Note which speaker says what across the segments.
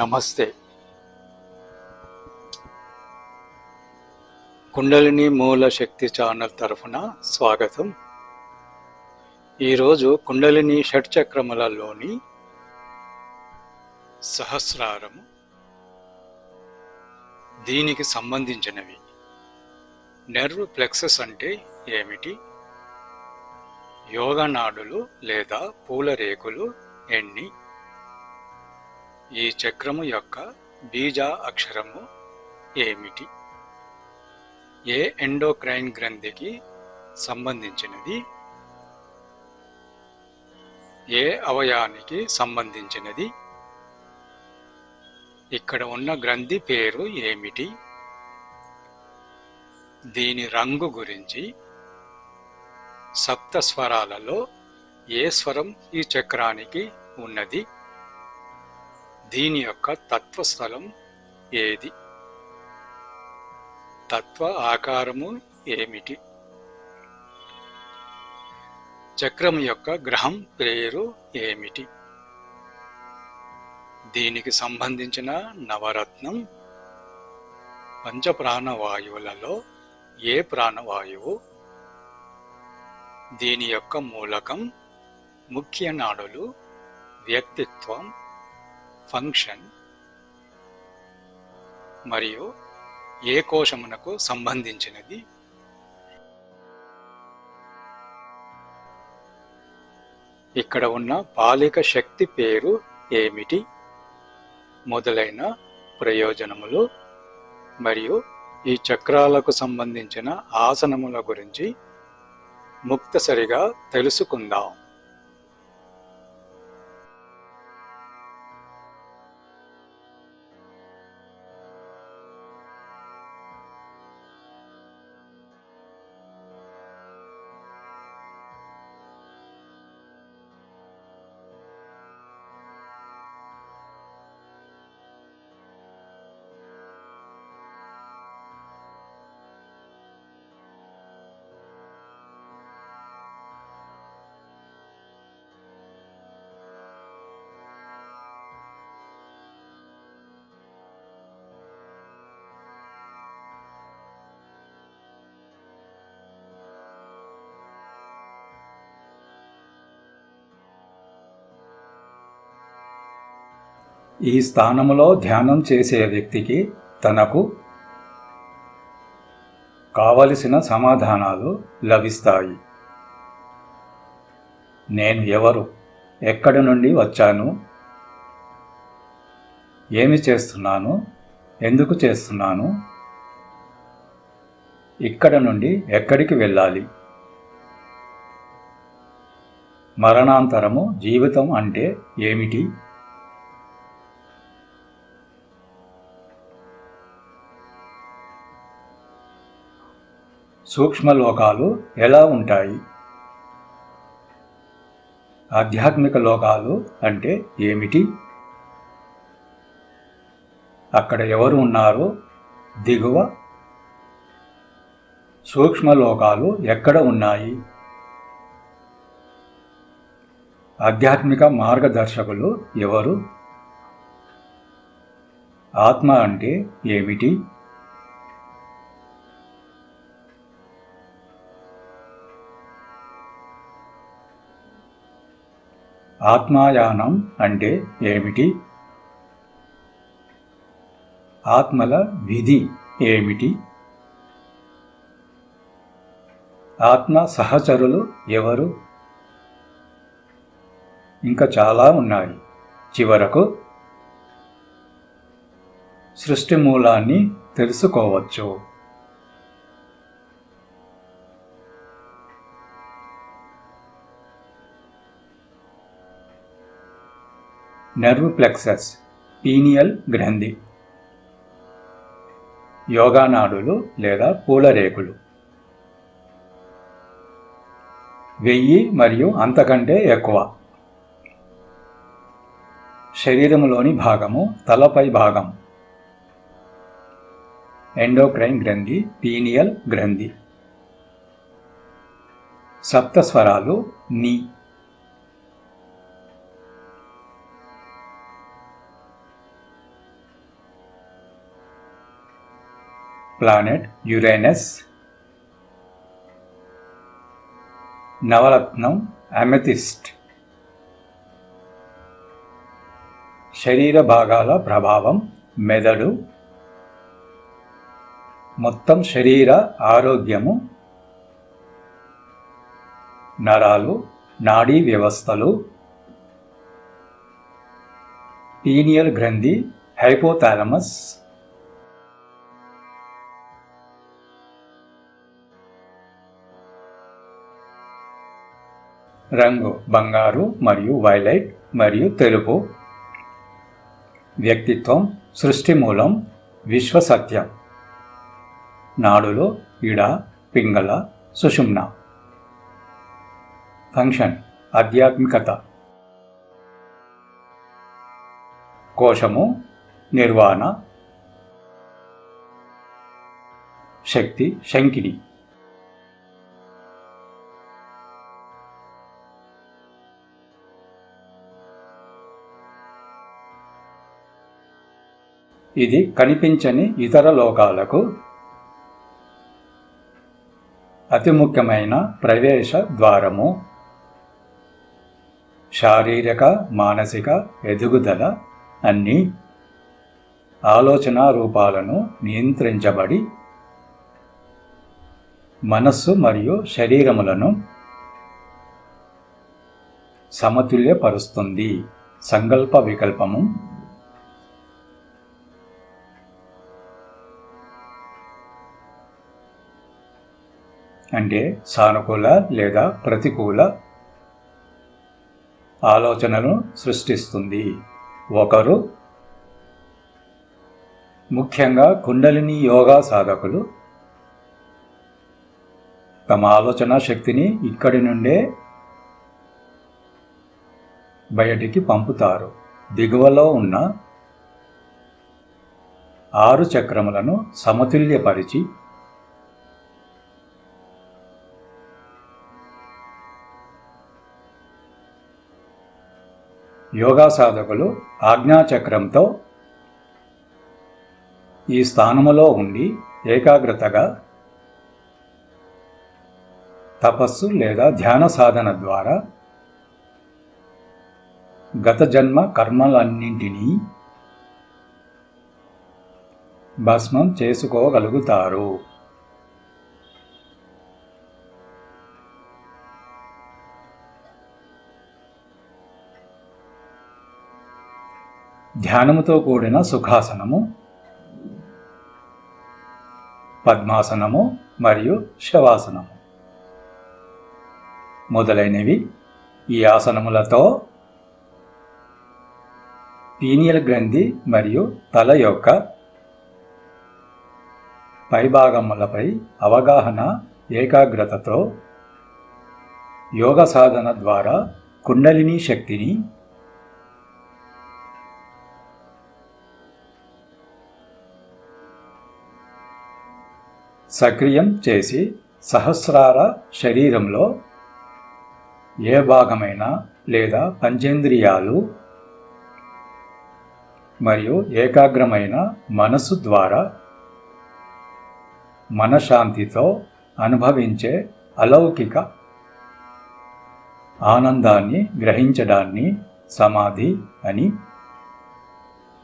Speaker 1: నమస్తే. కుండలిని మూల శక్తి ఛానల్ తరఫున స్వాగతం. ఈరోజు కుండలిని షట్చక్రములలోని సహస్రారము దీనికి సంబంధించినవి. నెర్వ్ ప్లెక్సస్ అంటే ఏమిటి? యోగ నాడులు లేదా పూల రేకులు ఎన్ని? ఈ చక్రము యొక్క బీజ అక్షరము ఏమిటి? ఏ ఎండోక్రైన్ గ్రంథికి సంబంధించినది? ఏ అవయానికి సంబంధించినది? ఇక్కడ ఉన్న గ్రంథి పేరు ఏమిటి? దీని రంగు గురించి సప్త స్వరాలలో ఏ స్వరం ఈ చక్రానికి ఉన్నది? దీని యొక్క తత్వస్థలం ఏది? తత్వ ఆకారము ఏమిటి? చక్రం యొక్క గ్రహం పేరు ఏమిటి? దీనికి సంబంధించిన నవరత్నం పంచప్రాణవాయువులలో ఏ ప్రాణవాయువు? దీని యొక్క మూలకం ముఖ్య నాడులు వ్యక్తిత్వం ఫంక్షన్ మరియు ఏ కోశమునకు సంబంధించినది? ఇక్కడ ఉన్న బాలిక శక్తి పేరు ఏమిటి? మొదలైన ప్రయోజనములు మరియు ఈ చక్రాలకు సంబంధించిన ఆసనముల గురించి ముక్తసరిగా తెలుసుకుందాం.
Speaker 2: ఈ స్థానములో ధ్యానం చేసే వ్యక్తికి తనకు కావలసిన సమాధానాలు లభిస్తాయి. నేను ఎవరు? ఎక్కడి నుండి వచ్చాను? ఏమి చేస్తున్నాను? ఎందుకు చేస్తున్నాను? ఇక్కడ నుండి ఎక్కడికి వెళ్ళాలి? మరణాంతరము జీవితం అంటే ఏమిటి? సూక్ష్మలోకాలు ఎలా ఉంటాయి? ఆధ్యాత్మిక లోకాలు అంటే ఏమిటి? అక్కడ ఎవరు ఉన్నారో దిగువ. సూక్ష్మలోకాలు ఎక్కడ ఉన్నాయి? ఆధ్యాత్మిక మార్గదర్శకులు ఎవరు? ఆత్మ అంటే ఏమిటి? ఆత్మాయానం అంటే ఏమిటి? ఆత్మల విధి ఏమిటి? ఆత్మ సహచరులు ఎవరు? ఇంకా చాలా ఉన్నాయి. చివరకు సృష్టి మూలాన్ని తెలుసుకోవచ్చు. నెర్వ్ ప్లెక్సస్ పీనియల్ గ్రంథి యోగానాడులు లేదా పూలరేకులు వెయ్యి మరియు అంతకంటే ఎక్కువ శరీరంలోని భాగము తలపై భాగం ఎండోక్రైన్ గ్రంథి పీనియల్ గ్రంథి సప్తస్వరాలు నీ ప్లానెట్ యురేనస్ నవరత్నం అమెథిస్ట్ శరీర భాగాల ప్రభావం మెదడు. మొత్తం శరీర ఆరోగ్యము. నరాలు నాడీ వ్యవస్థలు. పీనియల్ గ్రంథి హైపోథాలమస్. రంగు బంగారు మరియు వైలైట్ మరియు తెలుపు. వ్యక్తిత్వం సృష్టి మూలం విశ్వసత్యం నాడులో ఇడ పింగళ సుషుమ్న. ఫంక్షన్ ఆధ్యాత్మికత. కోశము నిర్వాణ. శక్తి శంకిని ఇది కనిపించని ఇతర లోకాలకు అతి ముఖ్యమైన ప్రవేశ ద్వారము. శారీరక మానసిక ఎదుగుదల అన్ని ఆలోచన రూపాలను నియంత్రించబడి మనస్సు మరియు శరీరములను సమతుల్యపరుస్తుంది. సంకల్ప వికల్పము అంటే సానుకూల లేదా ప్రతికూల ఆలోచనను సృష్టిస్తుంది. ఒకరు ముఖ్యంగా కుండలిని యోగా సాధకులు తమ ఆలోచన శక్తిని ఇక్కడి నుండే బయటికి పంపుతారు. దిగువలో ఉన్న ఆరు చక్రములను సమతుల్యపరిచి యోగా సాధకులు ఆజ్ఞాచక్రంతో ఈ స్థానములో ఉండి ఏకాగ్రతగా తపస్సు లేదా ధ్యాన సాధన ద్వారా గత జన్మ కర్మలన్నింటినీ భస్మం చేసుకోగలుగుతారు. ధ్యానముతో కూడిన సుఖాసనము పద్మాసనము మరియు శవాసనము. మొదలైనవి ఈ ఆసనములతో పీనియల్ గ్రంథి మరియు తల యొక్క పైభాగములపై అవగాహన ఏకాగ్రతతో యోగ సాధన ద్వారా కుండలిని శక్తిని సక్రియం చేసి సహస్రార శరీరంలో ఏ భాగమైనా లేదా పంచేంద్రియాలు మరియు ఏకాగ్రమైన మనసు ద్వారా మనశాంతితో అనుభవించే అలౌకిక ఆనందాన్ని గ్రహించడాన్ని సమాధి అని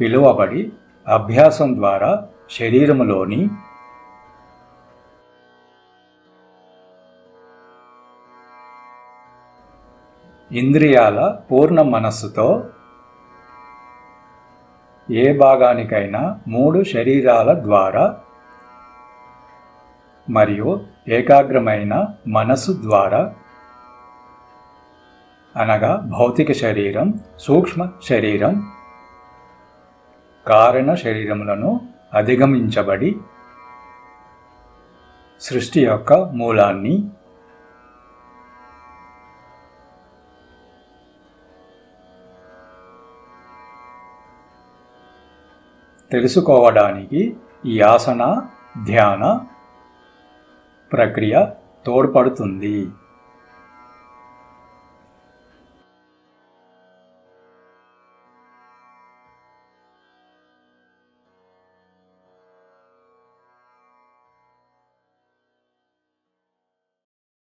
Speaker 2: పిలువబడి అభ్యాసం ద్వారా శరీరంలోని ఇంద్రియాల పూర్ణ మనస్సుతో ఏ భాగానికైనా మూడు శరీరాల ద్వారా మరియు ఏకాగ్రమైన మనసు ద్వారా అనగా భౌతిక శరీరం సూక్ష్మ శరీరం కారణ శరీరములను అధిగమించబడి సృష్టి యొక్క మూలాన్ని తెలుసుకోవడానికి ఈ ఆసన ధ్యాన ప్రక్రియ తోడ్పడుతుంది.